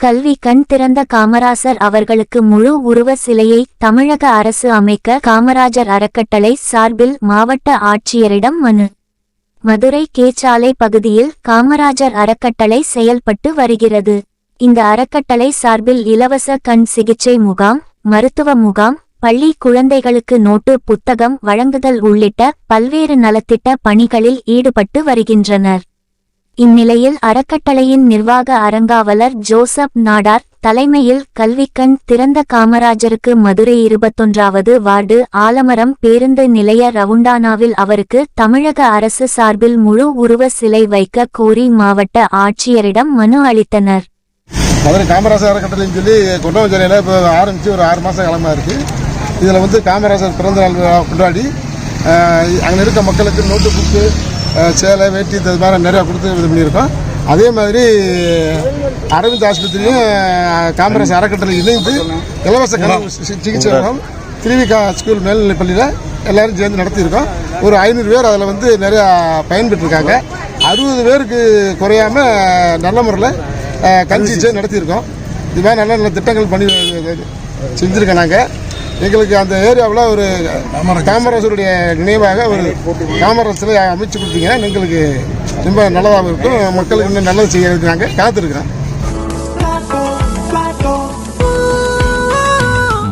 கல்வி கண் திறந்த காமராசர் அவர்களுக்கு முழு உருவ சிலையை தமிழக அரசு அமைக்க காமராஜர் அறக்கட்டளை சார்பில் மாவட்ட ஆட்சியரிடம் மனு. மதுரை கேச்சாலை பகுதியில் காமராஜர் அறக்கட்டளை செயல்பட்டு வருகிறது. இந்த அறக்கட்டளை சார்பில் இலவச கண் சிகிச்சை முகாம் மருத்துவ முகாம் பள்ளி குழந்தைகளுக்கு நோட்டு புத்தகம் வழங்குதல் உள்ளிட்ட பல்வேறு நலத்திட்ட பணிகளில் ஈடுபட்டு வருகின்றனர். இந்நிலையில் அறக்கட்டளையின் நிர்வாக அரங்காவலர் ஜோசப் நாடார் தலைமையில் கல்விக்கண் திறந்த காமராஜருக்கு மதுரை இருபத்தொன்றாவது வார்டு ஆலமரம் பேருந்து நிலைய ரவுண்டானாவில் அவருக்கு தமிழக அரசு சார்பில் முழு உருவ சிலை வைக்க கோரி மாவட்ட ஆட்சியரிடம் மனு அளித்தனர். மதுரை காமராஜர் அறக்கட்டளைன்னு சொல்லி கொண்டவஞ்சேரியில் இப்போ ஆரம்பித்து ஒரு ஆறு மாதம் காலமாக இருக்குது இதில் வந்து காமராஜர் பிறந்த நாள் கொண்டாடி அங்கே இருக்க மக்களுக்கு நோட்டு புக்கு சேலை வேட்டி இது மாதிரி நிறையா கொடுத்து இது பண்ணியிருக்கோம். அதே மாதிரி அரவிந்த் ஆஸ்பத்திரியும் அஹ், காமராஜ் அறக்கட்டளை இணைந்து இலவச கனவு சி- சிகிச்சை முகாம் திருவிகா ஸ்கூல் மேல்நிலை பள்ளியில் எல்லாரும் சேர்ந்து நடத்தியிருக்கோம். ஒரு ஐநூறு பேர் அதில் வந்து நிறையா பயன்பெற்றிருக்காங்க. அறுபது பேருக்கு குறையாம நல்ல முறையில் அஹ், கண் சிகிச்சை நடத்தியிருக்கோம். இது மாதிரி நல்ல நல்ல திட்டங்கள் பண்ணி செஞ்சுருக்கோம் நாங்கள் எங்களுக்கு அந்த ஏரியாவில் ஒரு காமராஜருடைய நினைவாக ஒரு காமராஜ் சிலை அமைச்சு கொடுத்தீங்கன்னா எங்களுக்கு ரொம்ப நல்லதாக இருக்கும். மக்களுக்கு இன்னும் நல்லது செய்யறதுக்கு நாங்கள் காத்திருக்கிறோம்.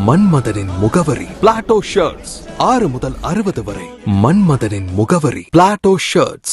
மன்மதனின் முகவரி பிளாட்டோ ஷர்ட்ஸ் ஆறு முதல் அறுபது வரை மன்மதனின் முகவரி பிளாட்டோ ஷர்ட்ஸ்